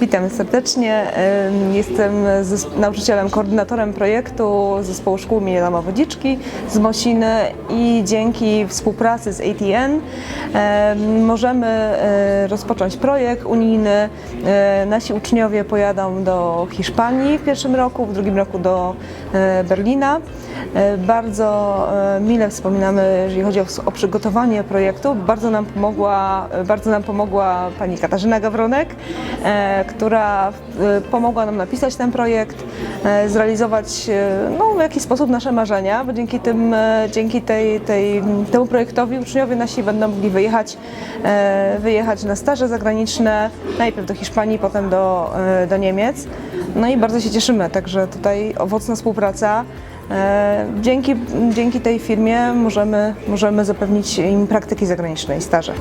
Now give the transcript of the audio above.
Witam serdecznie. Jestem nauczycielem, koordynatorem projektu Zespołu Szkół imienia Adama Wodziczki z Mosiny i dzięki współpracy z ATN em, możemy e, rozpocząć projekt unijny. E, Nasi uczniowie pojadą do Hiszpanii w pierwszym roku, w drugim roku do e, Berlina. E, Bardzo e, mile wspominamy, jeżeli chodzi o, o przygotowanie projektu. Bardzo nam pomogła, bardzo nam pomogła pani Katarzyna Gawronek, e, która e, pomogła nam napisać ten projekt, e, zrealizować e, no, w jakiś sposób nasze marzenia, bo dzięki, tym, e, dzięki tej, tej, temu projektowi uczniowie nasi będą mogli wyjechać, e, wyjechać na staże zagraniczne, najpierw do Hiszpanii, potem do, e, do Niemiec. No i bardzo się cieszymy, także tutaj owocna współpraca. E, Dzięki, dzięki tej firmie możemy, możemy zapewnić im praktyki zagraniczne i staże.